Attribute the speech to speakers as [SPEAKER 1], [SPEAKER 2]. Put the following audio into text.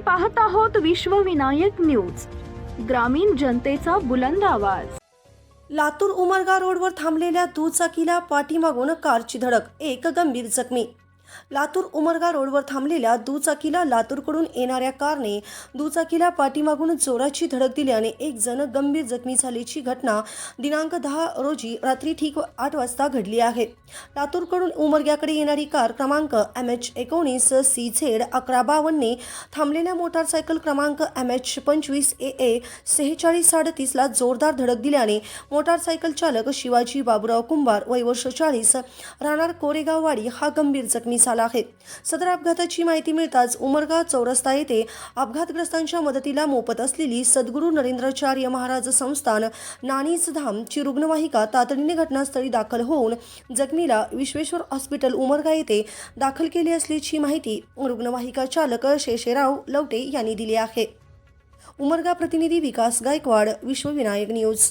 [SPEAKER 1] पाहत आहोत विश्वविनायक न्यूज. ग्रामीण जनतेचा बुलंद आवाज.
[SPEAKER 2] लातूर उमरगा रोडवर थांबलेल्या दुचाकीला पाठीमागून कारची धडक एक गंभीर जखमी. लातूर उमरगा रोडवर थांबलेल्या दुचाकीला लातूरकडून येणाऱ्या कारने दुचाकीला पाठीमागून जोराची धडक दिल्याने एक जण गंभीर जखमी झाल्याची घटना दिनांक दहा रोजी रात्री ठीक आठ वाजता घडली आहे. लातूरकडून उमरग्याकडे येणारी कार क्रमांक एम एच एकोणीस सी झेड अकरा बावन्नने थांबलेल्या मोटारसायकल क्रमांक एम एच पंचवीस ए ए सेहेचाळीस साडतीसला जोरदार धडक दिल्याने मोटारसायकल चालक शिवाजी बाबुराव कुंभार वय वर्ष चाळीस राहणार कोरेगाववाडी हा गंभीर जखमी झाला आहे. सदर अपघाताची माहिती मिळताच उमरगा चौरस्ता येथे अपघातग्रस्तांच्या मदतीला मोफत असलेली सद्गुरू नरेंद्राचार्य महाराज संस्थान नाणीजधामची रुग्णवाहिका तातडीने घटनास्थळी दाखल होऊन जखमीला विश्वेश्वर हॉस्पिटल उमरगा येथे दाखल केली असल्याची माहिती रुग्णवाहिका चालक शेषेराव लवटे यांनी दिली आहे. उमरगा प्रतिनिधी विकास गायकवाड विश्वविनायक न्यूज.